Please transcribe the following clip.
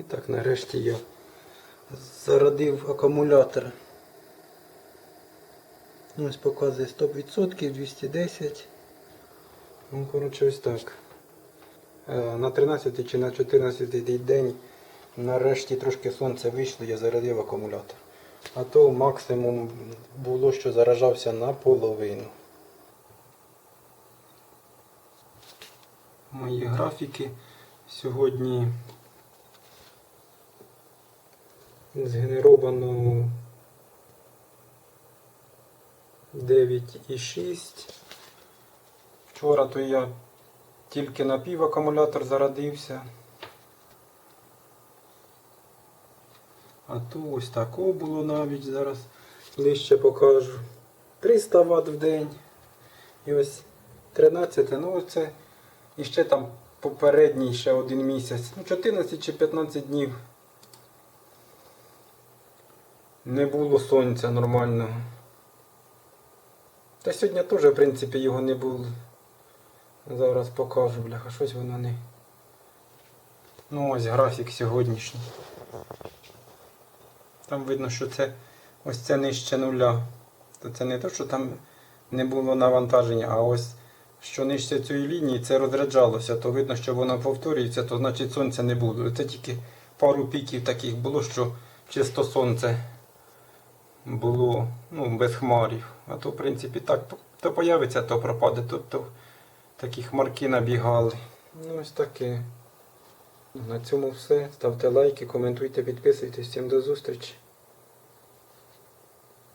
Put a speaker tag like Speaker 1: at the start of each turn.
Speaker 1: І так, нарешті я зарядив акумулятор. Ось показує 100%, 210. Ну, коротше, ось так. Е, На 13 чи на 14 день нарешті трошки сонце вийшло, я зарядив акумулятор. А то максимум було, що заражався наполовину. Мої графіки сьогодні згенеровано 9,6. Вчора то я тільки на пів акумулятор зарядився. А то ось тако було навіть зараз ближче покажу. 300 Вт в день. І ось 13, ну це і ще там попередній ще один місяць. Ну 14 чи 15 днів. Не було сонця нормального. Та сьогодні теж, в принципі, його не було. Зараз покажу, бляха, щось воно не. Ну ось графік сьогоднішній. Там видно, що це ось це нижче нуля. То це не те, що там не було навантаження, а ось що нижче цієї лінії це розряджалося, то видно, що воно повторюється, то значить сонця не було. Це тільки пару піків таких було, що чисто сонце було ну, без хмарів. А то, в принципі, так, то появиться, то пропаде. Тут то такі хмарки набігали. Ну, ось таке. На цьому все. Ставте лайки, коментуйте, підписуйтесь. Всім до зустрічі.